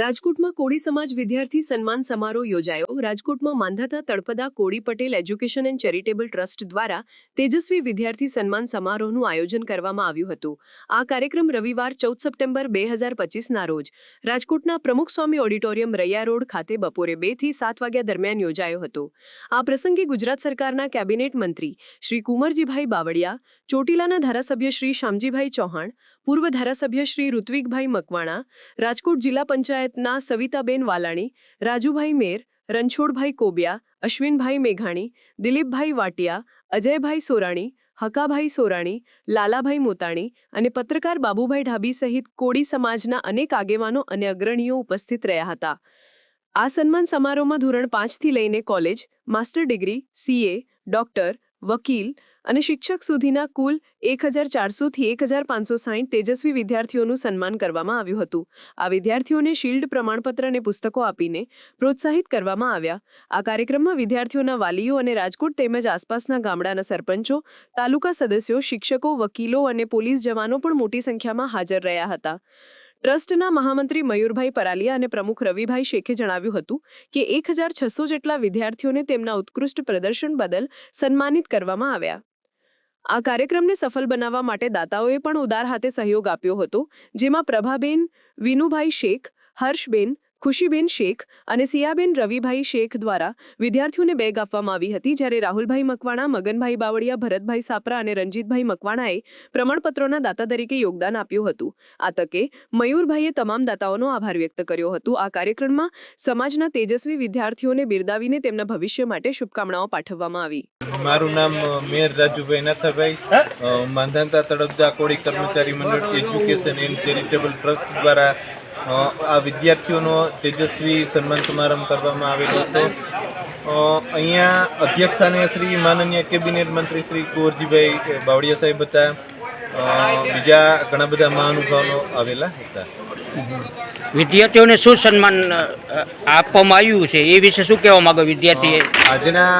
રાજકોટમાં કોળી સમાજ વિદ્યાર્થી સન્માન સમારોહ યોજાયો. રાજકોટમાં Mandhata Talpada Koli Patel education and charitable trust દ્વારા તેજસ્વી વિદ્યાર્થી સન્માન સમારોહનું આયોજન કરવામાં આવ્યું હતું. આ કાર્યક્રમ રવિવાર ચૌદ સપ્ટેમ્બર બે હજાર પચીસના રોજ રાજકોટના પ્રમુખ સ્વામી ઓડિટોરિયમ રૈયા રોડ ખાતે બપોરે બેથી સાત વાગ્યા દરમિયાન યોજાયો હતો. આ પ્રસંગે ગુજરાત સરકારના કેબિનેટ મંત્રી શ્રી કુંવરજીભાઈ બાવળિયા, ચોટીલાના ધારાસભ્ય શ્રી શામજીભાઈ ચૌહાણ, પૂર્વ ધારાસભ્ય શ્રી ઋત્વિકભાઈ મકવાણા, રાજકોટ જિલ્લા પંચાયતના સવિતાબેન વાલાણી, રાજુભાઈ મેર, રણછોડભાઈ કોબિયા, અશ્વિનભાઈ મેઘાણી, દિલીપભાઈ વાટિયા, અજયભાઈ સોરાણી, હકાભાઈ સોરાણી, લાલાભાઈ મોતાણી અને પત્રકાર બાબુભાઈ ઢાબી સહિત કોળી સમાજના અનેક આગેવાનો અને અગ્રણીઓ ઉપસ્થિત રહ્યા હતા. આ સન્માન સમારોહમાં ધોરણ પાંચથી લઈને college, master degree, CA, doctor વકીલ અને શિક્ષક સુધીના કુલ એક હજાર ચારસોથી એક હજાર પાંચસો સાહીઠ તેજસ્વી વિદ્યાર્થીઓનું સન્માન કરવામાં આવ્યું હતું. આ વિદ્યાર્થીઓને શિલ્ડ પ્રમાણપત્ર અને પુસ્તકો આપીને પ્રોત્સાહિત કરવામાં આવ્યા. આ કાર્યક્રમમાં વિદ્યાર્થીઓના વાલીઓ અને રાજકોટ તેમજ આસપાસના ગામડાના સરપંચો, તાલુકા સદસ્યો, શિક્ષકો, વકીલો અને પોલીસ જવાનો પણ મોટી સંખ્યામાં હાજર રહ્યા હતા. ટ્રસ્ટના મહામંત્રી મયુરભાઈ પરાલિયા અને પ્રમુખ રવિભાઈ શેખે જણાવ્યું હતું કે એક હજાર છસો જેટલા વિદ્યાર્થીઓને તેમના ઉત્કૃષ્ટ પ્રદર્શન બદલ સન્માનિત કરવામાં આવ્યા. આ કાર્યક્રમને સફળ બનાવવા માટે દાતાઓએ પણ ઉદાર હાથે સહયોગ આપ્યો હતો, જેમાં પ્રભાબેન, વિનુભાઈ શેખ, હર્ષબેન ખુશીબેન શેખ અને સિયાબેન રવિભાઈ શેખ દ્વારા વિદ્યાર્થીઓને બેગ આપવામાં આવી હતી જ્યારે રાહુલભાઈ મકવાણા મગનભાઈ બાવળિયા ભરતભાઈ સાપરા અને રંજીતભાઈ મકવાણાએ પ્રમાણપત્રોના દાતા તરીકે યોગદાન આપ્યું હતું. આ તકે મયુરભાઈએ તમામ દાતાઓનો આભાર વ્યક્ત કર્યો હતો. આ કાર્યક્રમમાં સમાજના તેજસ્વી વિદ્યાર્થીઓને બિરદાવીને તેમના ભવિષ્ય માટે શુભકામનાઓ પાઠવવામાં આવી. મારું નામ મેયર રાજુભાઈ નાથાભાઈ. માંધાતા તળપદા કોળી કર્મચારી મંડળ એજ્યુકેશન એન્ડ ચેરિટેબલ ટ્રસ્ટ દ્વારા આ વિદ્યાર્થીઓનો તેજસ્વી સન્માન સમારંભ કરવામાં આવેલો હતો. અહીંયા અધ્યક્ષસ્થાને શ્રી માનનીય કેબિનેટ મંત્રી શ્રી કુંવરજીભાઈ બાવળિયા સાહેબ હતા. બીજા ઘણા બધા મહાનુભાવો આવેલા હતા. વિદ્યાર્થીઓને શું સન્માન આપવામાં આવ્યું છે? એ વિશે શું કહેવા માંગો વિદ્યાર્થીએ? આજના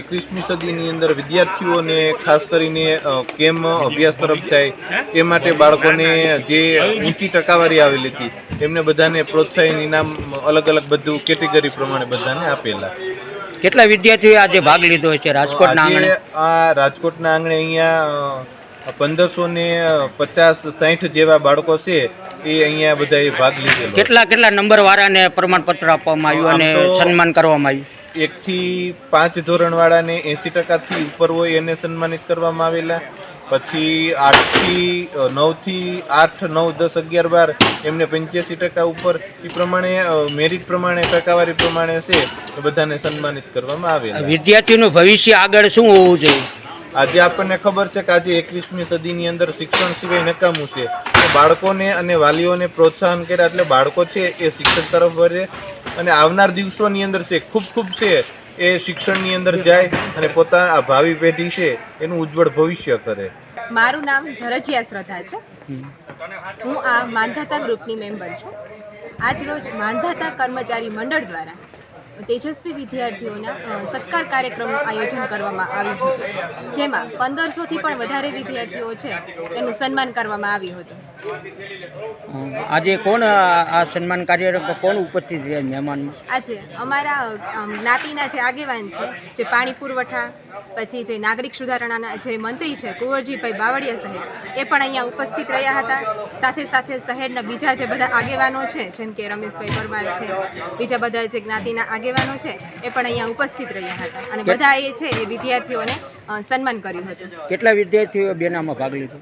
એકવીસમી સદીની અંદર વિદ્યાર્થીઓને ખાસ કરીને કેમ અભ્યાસ તરફ જાય એ માટે બાળકોને જે ઊંચી ટકાવારી આવેલી હતી એમને બધાને પ્રોત્સાહન ઇનામ અલગ અલગ બધું કેટેગરી પ્રમાણે બધાને આપેલા. કેટલા વિદ્યાર્થીઓએ આજે ભાગ લીધો છે? રાજકોટના આંગણે? આ રાજકોટના આંગણે અહીંયા પંદરસો ને પચાસ સાઠ જેવા બાળકો છે એ અહીંયા બધાએ ભાગ લીધો કેટલા કેટલા નંબર વાળાને પ્રમાણપત્ર આપવામાં આવ્યું અને સન્માન કરવામાં આવ્યું? એકથી પાંચ ધોરણવાળાને એંસી ટકાથી ઉપર હોય એને સન્માનિત કરવામાં આવેલા. પછી આઠથી નવથી આઠ નવ દસ અગિયાર બાર એમને પંચ્યાસી ટકા ઉપર. એ પ્રમાણે મેરિટ પ્રમાણે ટકાવારી પ્રમાણે છે બધાને સન્માનિત કરવામાં આવેલા. વિદ્યાર્થીનું ભવિષ્ય આગળ શું હોવું જોઈએ? આજે આપણને ખબર છે કે આજે એકવીસમી સદીની અંદર શિક્ષણ સિવાય નકામું છે. બાળકોને અને વાલીઓને પ્રોત્સાહન કર્યા એટલે બાળકો છે એ શિક્ષણ તરફ વધે અને આવનાર દિવસોની અંદર છે ખૂબ ખૂબ છે એ શિક્ષણની અંદર જાય અને પોતાના ભાવિ પેઢી છે એનું ઉજ્જવળ ભવિષ્ય કરે. મારું નામ ધરજીયા શ્રદ્ધા છે. હું આ માંધાતા ગ્રુપની મેમ્બર છું. આજ રોજ માંધાતા કર્મચારી મંડળ દ્વારા તેજસ્વી વિદ્યાર્થીઓના સત્કાર કાર્યક્રમનું આયોજન કરવામાં આવ્યું હતું. જેમાં પંદરસોથી પણ વધારે વિદ્યાર્થીઓ છે એનું સન્માન કરવામાં આવ્યું હતું. આજે કોણ આ સન્માન કાર્યક્રમ કોણ ઉપસ્થિત છે મહેમાનમાં આજે અમારા જ્ઞાતિના જે આગેવાન છે જે પાણી પુરવઠા પછી જે નાગરિક સુધારણાના જે મંત્રી છે કુંવરજીભાઈ બાવળિયા સાહેબ એ પણ અહીંયા ઉપસ્થિત રહ્યા હતા. સાથે સાથે શહેરના બીજા જે બધા આગેવાનો છે જેમ કે રમેશભાઈ પરમાર છે બીજા બધા જે જ્ઞાતિના આગેવાનો છે એ પણ અહીંયા ઉપસ્થિત રહ્યા હતા. અને બધા એ છે એ વિદ્યાર્થીઓને સન્માન કર્યું હતું. કેટલા વિદ્યાર્થીઓ બેનામાં ભાગ લીધો?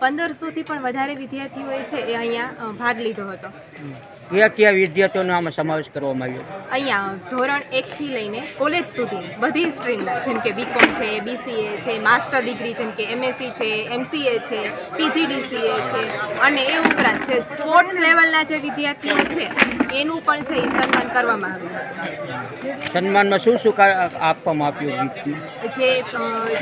પંદરસોથી પણ વધારે વિદ્યાર્થીઓએ છે એ અહીંયા ભાગ લીધો હતો. કયા કયા વિદ્યાર્થીઓનો આમાં સમાવેશ કરવામાં આવ્યો? અહીંયા ધોરણ એકથી લઈને કોલેજ સુધી બધી સ્ટ્રીમના જેમ કે બીકોમ છે બીસીએ છે માસ્ટર ડિગ્રી જેમ કે એમએસસી છે એમસીએ છે પીજીડીસીએ છે અને એ ઉપરાંત જે સ્પોર્ટ્સ લેવલના જે વિદ્યાર્થીઓ છે એનું પણ છે એ સન્માન કરવામાં આવ્યું હતું. સન્માનમાં શું શું આપવામાં આપ્યું જે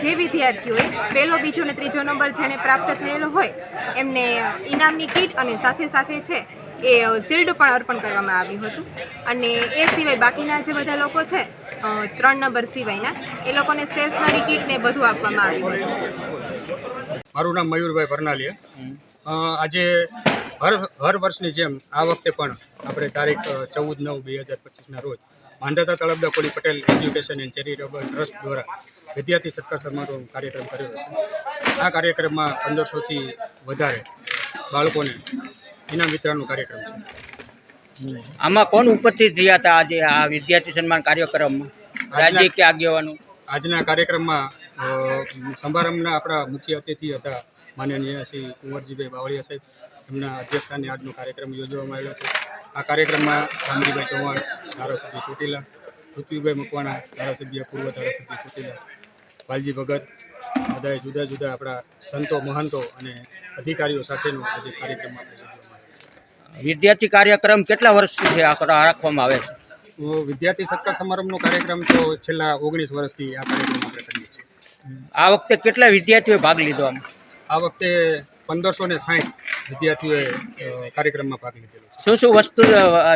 જે વિદ્યાર્થીઓએ પહેલો બીજો અને ત્રીજો નંબર જેને પ્રાપ્ત થયેલો હોય એમને ઇનામની કીટ અને સાથે સાથે છે એ શિલ્ડ પણ અર્પણ કરવામાં આવ્યું હતું. અને એ સિવાય બાકીના જે બધા લોકો છે ત્રણ નંબર સિવાયના, એ લોકોને સ્ટેશનરી કીટ ને બધું આપવામાં આવ્યું હતું. મારું નામ મયુરભાઈ ભરનાલિયા. આજે હર હર વર્ષની જેમ આ વખતે પણ આપણે તારીખ ચૌદ નવ બે હજાર પચીસના રોજ Mandhata Talpada Koli Patel education and charitable trust દ્વારા વિદ્યાર્થી સત્કાર સમારોહ કાર્યક્રમ કર્યો હતો. આ કાર્યક્રમમાં પંદરસોથી વધારે બાળકોને ઇનામ વિતરણનો કાર્યક્રમ છે. આમાં કોણ ઉપસ્થિત રહ્યા હતા આજે આ વિદ્યાર્થી સન્માન કાર્યક્રમમાં? રાજ્ય કે આગેવાનો? આજના કાર્યક્રમમાં સમારંભના આપણા મુખ્ય અતિથિ હતા માનનીય શ્રી કુંવરજીભાઈ બાવળિયા સાહેબ. એમના અધ્યક્ષસ્થાને આજનો કાર્યક્રમ યોજવામાં આવેલો છે. આ કાર્યક્રમમાં રામજીભાઈ ચૌહાણ ધારાસભ્ય ચોટીલા પૃથ્વીભાઈ મકવાણા ધારાસભ્ય પૂર્વ ધારાસભ્ય ચોટીલા વાલજી ભગત બધાએ જુદા જુદા આપણા સંતો મહંતો અને અધિકારીઓ સાથેનો આજે કાર્યક્રમ આપણે આવ્યો વિદ્યાર્થી કાર્યક્રમ કેટલા વર્ષથી આ રાખવામાં આવે છે? વિદ્યાર્થી સત્તા સમારંભનો કાર્યક્રમ તો છેલ્લા ઓગણીસ વર્ષથી આ કાર્યક્રમ આપણે કરીએ છીએ. આ વખતે કેટલા વિદ્યાર્થીઓએ ભાગ લીધો આમ? આ વખતે પંદરસો ને સાઠ વિદ્યાર્થીઓએ કાર્યક્રમમાં ભાગ લીધેલો શું શું વસ્તુ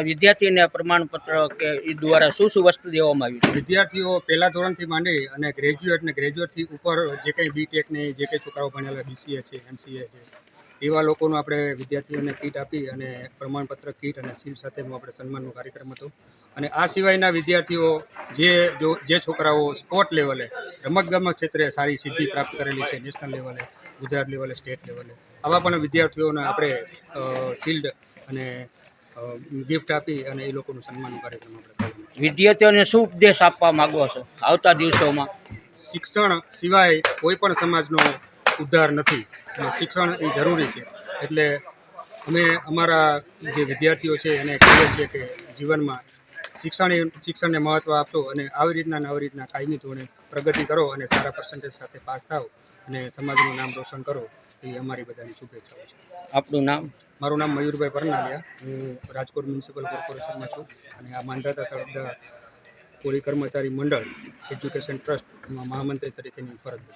વિદ્યાર્થીને પ્રમાણપત્ર કે એ દ્વારા શું શું વસ્તુ દેવામાં આવી વિદ્યાર્થીઓ પહેલા ધોરણથી માંડી અને ગ્રેજ્યુએટ ને ગ્રેજ્યુએટથી ઉપર જે કંઈ બીટેક ને જે કંઈ છોકરાઓ ભણેલા બીસીએ છે એમસીએ છે એવા લોકોનું આપણે વિદ્યાર્થીઓને કીટ આપી અને પ્રમાણપત્ર કીટ અને સીલ સાથેનું આપણે સન્માનનો કાર્યક્રમ હતો. અને આ સિવાયના વિદ્યાર્થીઓ જે જો જે છોકરાઓ સ્પોર્ટ લેવલે રમતગમત ક્ષેત્રે સારી સિદ્ધિ પ્રાપ્ત કરેલી છે નેશનલ લેવલે ગુજરાત લેવલે સ્ટેટ લેવલે આવા પણ વિદ્યાર્થીઓને આપણે શિલ્ડ અને ગિફ્ટ આપી અને એ લોકોનું સન્માન કાર્યક્રમ આપણે વિદ્યાર્થીઓને શું ઉપદેશ આપવા માગો છો આવતા દિવસોમાં? શિક્ષણ સિવાય કોઈ પણ સમાજનો ઉદ્ધાર નથી અને શિક્ષણ એ જરૂરી છે. એટલે અમે અમારા જે વિદ્યાર્થીઓ છે એને કહીએ છીએ કે જીવનમાં શિક્ષણ શિક્ષણને મહત્ત્વ આપશો અને આવી રીતના ને આવી રીતના કાયમી ધોરણે પ્રગતિ કરો અને સારા પર્સન્ટેજ સાથે પાસ થાવ અને સમાજનું નામ રોશન કરો એ અમારી બધાની શુભેચ્છાઓ છે. આપણું નામ? મારું નામ મયુરભાઈ પરનાલિયા. હું રાજકોટ મ્યુનિસિપલ કોર્પોરેશનમાં છું અને આ માંધાતા તળપદા કોળી કર્મચારી મંડળ એજ્યુકેશન ટ્રસ્ટમાં મહામંત્રી તરીકેની ફરજ બજાવું છું.